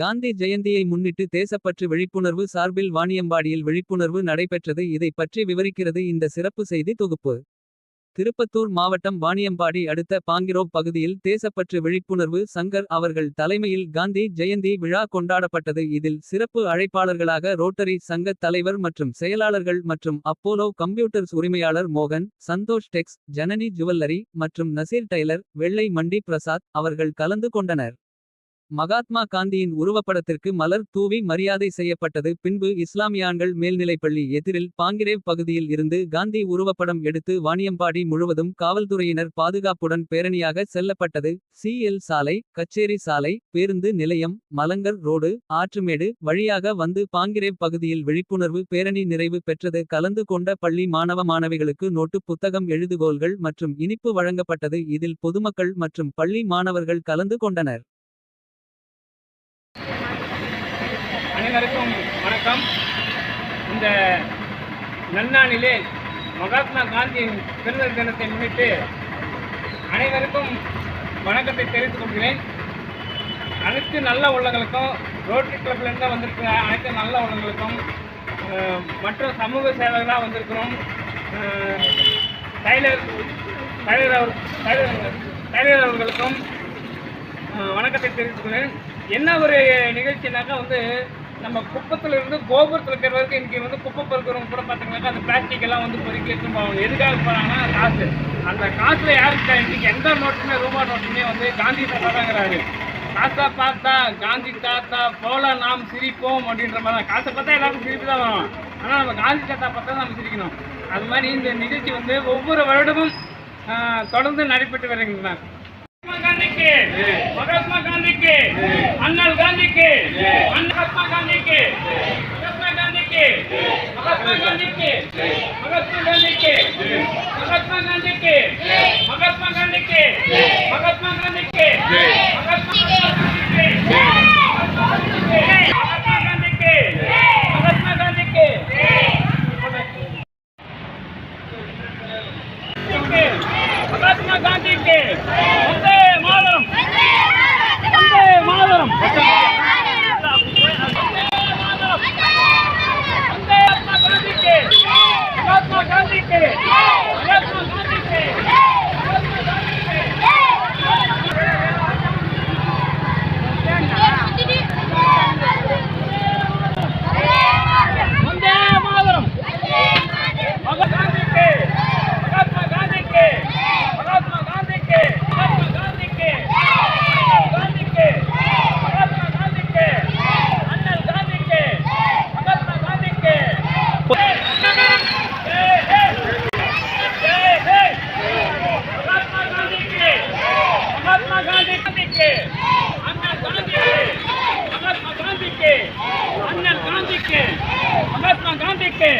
காந்தி ஜெயந்தியை முன்னிட்டு தேசப்பற்று விழிப்புணர்வு சார்பில் வாணியம்பாடியில் விழிப்புணர்வு நடைபெற்றது இதை பற்றி விவரிக்கிறது இந்த சிறப்பு செய்தி தொகுப்பு. திருப்பத்தூர் மாவட்டம் வாணியம்பாடி அடுத்த பாங்கிரோப் பகுதியில் தேசப்பற்று விழிப்புணர்வு சங்கர் அவர்கள் தலைமையில் காந்தி ஜெயந்தி விழா கொண்டாடப்பட்டது இதில் சிறப்பு அழைப்பாளர்களாக ரோட்டரி சங்க தலைவர் மற்றும் செயலாளர்கள் மற்றும் அப்போலோ கம்ப்யூட்டர்ஸ் உரிமையாளர் மோகன் சந்தோஷ் டெக்ஸ் ஜனனி ஜுவல்லரி மற்றும் நசீர் டைலர் வெள்ளை மண்டி பிரசாத் அவர்கள் கலந்து கொண்டனர். மகாத்மா காந்தியின் உருவப்படத்திற்கு மலர் தூவி மரியாதை செய்யப்பட்டது. பின்பு இஸ்லாமியான்கள் மேல்நிலைப்பள்ளி எதிரில் பாங்கிரேவ் பகுதியில் இருந்து காந்தி உருவப்படம் எடுத்து வாணியம்பாடி முழுவதும் காவல்துறையினர் பாதுகாப்புடன் பேரணியாக செல்லப்பட்டது. சி. எல். சாலை கச்சேரி சாலை பேருந்து நிலையம் மலங்கர் ரோடு ஆற்றுமேடு வழியாக வந்து பாங்கிரேவ் பகுதியில் விழிப்புணர்வு பேரணி நிறைவு பெற்றது. கலந்து கொண்ட பள்ளி மாணவ மாணவிகளுக்கு நோட்டு புத்தகம் எழுதுகோல்கள் மற்றும் இனிப்பு வழங்கப்பட்டது. இதில் பொதுமக்கள் மற்றும் பள்ளி மாணவர்கள் கலந்து கொண்டனர். அனைவருக்கும் வணக்கம். இந்த நன்னாளிலே மகாத்மா காந்தியின் பிறந்த தினத்தை முன்னிட்டு அனைவருக்கும் வணக்கத்தை தெரிவித்துக் கொள்கிறேன். அனைத்து நல்ல உள்ளங்களுக்கும் ரோட்டரி கிளப்லேருந்து வந்திருக்கிற அனைத்து நல்ல உள்ளங்களுக்கும் மற்றும் மற்ற சமூக சேவைகளாக வந்திருக்கிறோம். டைலர் டைலர் அவர் டைலர் டைலர் அவர்களுக்கும் வணக்கத்தை தெரிவித்துக்கிறேன் என்ன ஒரு நிகழ்ச்சினாக்கா வந்து நம்ம குப்பத்துல இருந்து கோபுரத்தில் இருக்கிற வரைக்கும் இன்னைக்கு வந்து குப்பை பொறுக்கிறவங்க கூட பார்த்தீங்கன்னாக்கா அந்த பிளாஸ்டிக் எல்லாம் வந்து பொறுக்கி எடுத்துன்னு போவாங்க எதுக்காக போகிறாங்கன்னா காசு. அந்த காசுல யாருக்கு இன்னைக்கு எந்த நோட்டுமே ரூபா நோட்டுமே வந்து காந்தி தாத்தாங்கிறாரு காசா பார்த்தா காந்தி தாத்தா போல நாம் சிரிப்போம் அப்படின்ற மாதிரி தான். காசை பார்த்தா எல்லாருக்கும் சிரிப்பு தான் வரும். ஆனால் நம்ம காந்தி தாத்தா பார்த்தா நம்ம சிரிக்கணும். அது மாதிரி இந்த நிகழ்ச்சி வந்து ஒவ்வொரு வருடமும் தொடர்ந்து நடைபெற்று வருகின்றன. மகாத்மா காந்திக்கு மகாத்மா காந்திக்கு அண்ணல் காந்திக்கு மகாத்மா காந்திக்கு மகாத்மா காந்திக்கு மகாத்மா காந்திக்கு மகாத்மா காந்திக்கு மகாத்மா காந்திக்கு மகாத்மா காந்திக்கு மகாத்மா காந்திக்கு மகாத்மா காந்திக்கு மகாத்மா காந்திக்கு மகாத்மா காந்திக்கு மகாத்மா காந்திக்கு வந்தே மாதரம் வந்தே மாதரம் வந்தே மகாத்மா காந்திக்கு மகாத்மா காந்திக்கு மகாத்மா காந்திக்கு வந்தே மாதரம் மகாத்மா காந்திக்கு மகாத்மா காந்திக்கு மகாத்மா காந்திக்கு மகாத்மா காந்திக்கு காந்திக்கு மகாத்மா காந்திக்கு அண்ணல் காந்திக்கு மகாத்மா காந்திக்கு ஜெய் ஜெய் ஜெய் ஜெய் மகாத்மா காந்திக்கு மகாத்மா காந்தி காந்திக்கு அண்ணல் காந்திக்கு மகாத்மா காந்திக்கு அண்ணல் காந்திக்கு மகாத்மா காந்திக்கு.